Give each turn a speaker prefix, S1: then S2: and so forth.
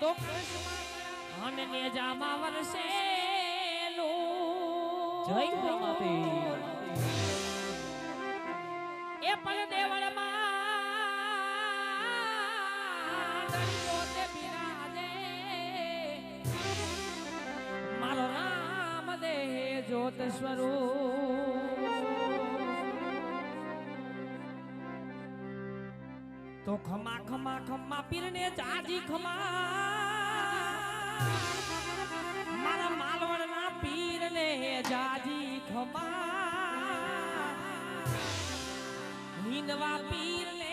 S1: તો અને નેજામાં વરસેલું
S2: જય માતે
S1: એ પણ દેવળમાં બિરાજે. મારો રામ દેહ જ્યોત સ્વરૂપ તો ખમા ખમા ખમા પીરને જાજી ખમા. મારા માલવણના પીરને જાજી ખમા. હિંદવા પીરને